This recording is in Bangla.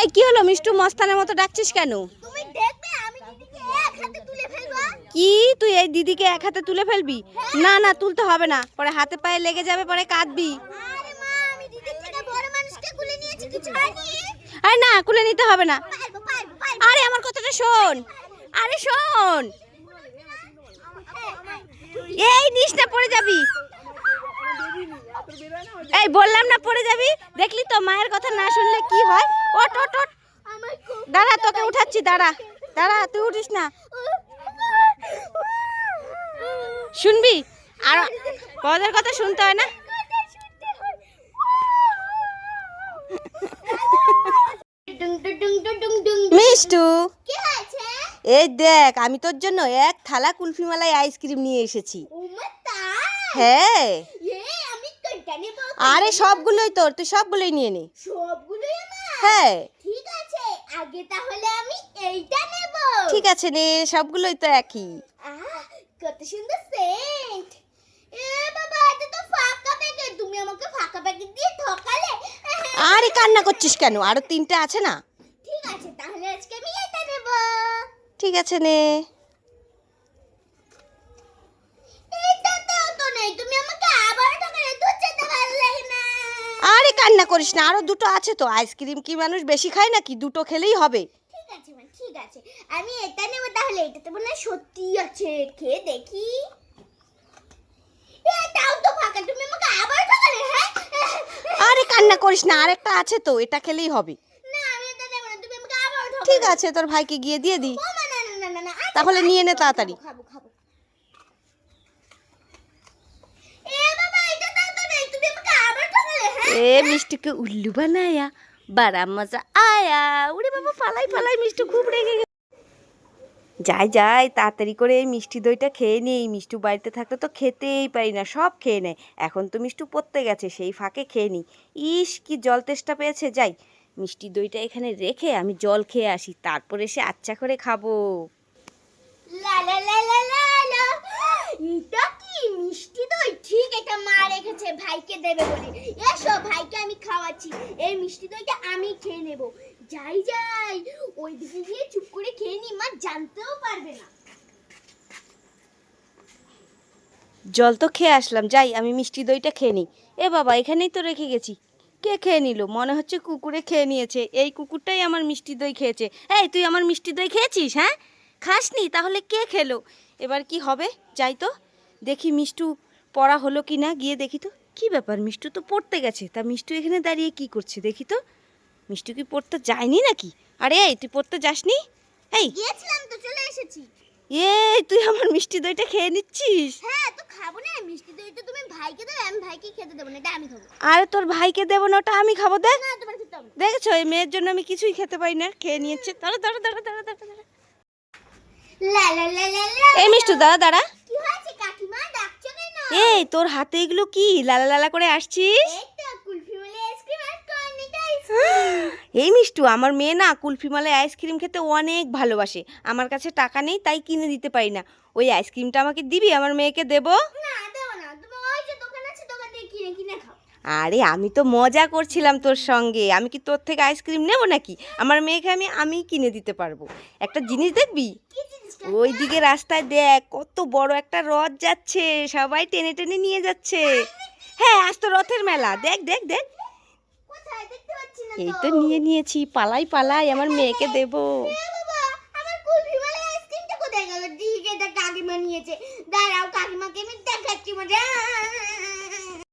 এই, কি হলো? মিষ্টু মস্তানের মতো ডাকছিস কেন? কি? তুই এই দিদিকে এক হাতে তুলে ফেলবি? না না, তুলতে হবে না। পরে হাতে পায়ে লেগে যাবে, পরে কাঁদবি। আরে না, কুলে নিতে হবে না। আরে, আমার কথাটা শোন। আরে, শোন। এই, নিস না, পড়ে যাবি। এই বললাম না পড়ে যাবি? দেখলি তো মায়ের কথা না শুনলে কি হয়? ওট ওট ওট দাঁড়া তোকে উঠাচ্ছি দাঁড়া। দাঁড়া তুই উঠিস না। শুনবি? আর পদের কথা শুনতে হয় না? মিষ্টু এই দেখ আমি তোর জন্য এক থালা কুলফি মালাই আইসক্রিম নিয়ে এসেছি। হ্যাঁ। আরে সবগুলোই তোর তুই সবগুলোই নিয়ে নে। সবগুলোই আমার? হ্যাঁ। ঠিক আছে আগে তাহলে আমি এইটা নেব। ঠিক আছে নে সবগুলোই তো একই। কত সুন্দর সেন্ট এ বাবা এটা তো ফাঁকা প্যাকেট তুমি আমাকে ফাঁকা প্যাকেট দিয়ে ঠকালে। আরে কান্না করছিস কেন? আরও তিনটে আছে না? ঠিক আছে তাহলে আজকে আমি এটা নেব। ঠিক আছে নে এটাতেও তো নেই তুমি আমাকে আবার ঠকালে দুধ যেতে ভালো লাগে না আরে কান্না করিস না আরও দুটো আছে তো আইসক্রিম কি মানুষ বেশি খায় নাকি? দুটো খেলেই হবে। ঠিক আছে মা ঠিক আছে। আমি এটা নেব তাহলে এটাতে মনে সত্যি আছে খেয়ে দেখি। এটাও তো ফাঁকা তুমি আমাকে আবার ঠকালে হ্যাঁ? আরে কান্না করিস না আরেকটা আছে তো এটা খেলেই হবে। না আমি এটা নেব না তুমি আমাকে আবার ঠকালে। ঠিক আছে তোর ভাইকে গিয়ে দিয়ে দি। ও না না না না না আচ্ছা, তাহলে নিয়ে নে তাড়াতাড়ি। খাব খাব এ বাবা এটা দাও তো নেই তুমি আমাকে আবার ঠকালে হ্যাঁ এ মিষ্টিকে উল্লু বানায়া বারা মজা আয়া। উড়ে বাবা, পালাই পালাই, মিষ্টি খুব রেগে গেছে। যাই যাই, তাড়াতাড়ি করে এই মিষ্টি দইটা খেয়ে নেই মিষ্টু বাড়িতে থাকলে তো খেতেই পারি না, সব খেয়ে নেয়। এখন তো মিষ্টু পড়তে গেছে, সেই ফাঁকে খেয়ে নিই ইস, কি জল তেষ্টা পেয়েছে, যাই। মিষ্টি দইটা এখানে রেখে আমি জল খেয়ে আসি, তারপর এসে আচ্ছা করে খাব লা লা লা লা লা লা এটা কি মিষ্টি দই ঠিক এটা মা রেখেছে ভাইকে দেবে বলে এসো ভাইকে আমি এই মিষ্টি দইটা আমি খেয়ে নেব। যাই যাই। ওই দিকে গিয়ে চুপ করে খেয়ে নি, মা জানতেও পারবে না। জল তো খেয়ে আসলাম, যাই, আমি মিষ্টি দইটা খেয়ে নিই এ বাবা, এখানেই তো রেখে গেছি। কে খেয়ে নিল? মনে হচ্ছে কুকুরে খেয়ে নিয়েছে। এই কুকুরটাই আমার মিষ্টি দই খেয়েছে। এই, তুই আমার মিষ্টি দই খেয়েছিস হ্যাঁ? খাসনি? তাহলে কে খেলো? এবার কি হবে? যাই তো। দেখি মিষ্টু পড়া হলো কি না গিয়ে দেখি তো। কি ব্যাপার? মিষ্টু তো পড়তে গেছে। তা মিষ্টু এখানে দাঁড়িয়ে কি করছে দেখি তো। মিষ্টু কি পড়তে যায়নি নাকি? আরে এই তুই পড়তে যাসনি? এই। গিয়েছিলাম তো চলে এসেছি। এই তুই আমার মিষ্টি দইটা খেয়ে নিচ্ছিস? হ্যাঁ তো খাব না মিষ্টি দই তো তুমি ভাইকে দেবে আমি ভাইকে খেতে দেবো না এটা আমি খাব। আরে তোর ভাইকে দেবো না ওটা আমি খাব দেখ। না তোমার খেতে হবে। দেখেছ এই মেয়ের জন্য আমি কিছুই খেতে পারি না খেয়ে নিয়েছে। দাঁড়া দাঁড়া দাঁড়া দাঁড়া দাঁড়া দাঁড়া। লা লা লা লা এই মিষ্টি দাঁড়া দাঁড়া। কি হয়েছে কাকিমা? কেন এই তোর হাতে এগুলো কি? লালা লালা করে আসছিস? এই মিষ্টু আমার মেয়ে না কুলফি মালাই আইসক্রিম খেতে অনেক ভালোবাসে। আমার কাছে টাকা নেই তাই কিনে দিতে পারি না। ওই আইসক্রিমটা আমাকে দিবি? আমার মেয়েকে দেবো? না দেবো না তুমি ওই যে দোকান আছে দোকান থেকে কিনে কিনে খাও আরে আমি তো মজা করছিলাম তোর সঙ্গে। আমি কি তোর থেকে আইসক্রিম নেব নাকি? আমার মেয়েকে আমি আমি কিনে দিতে পারব। একটা জিনিস দেখবি? ওই দিকে রাস্তায় দেখ কত বড় একটা রথ যাচ্ছে। সবাই টেনে টেনে নিয়ে যাচ্ছে। হ্যাঁ আজ তো রথের মেলা। দেখ দেখ দেখ। এই তো। নিয়ে নিয়েছি। পালাই পালাই আমার মেয়েকে দেব।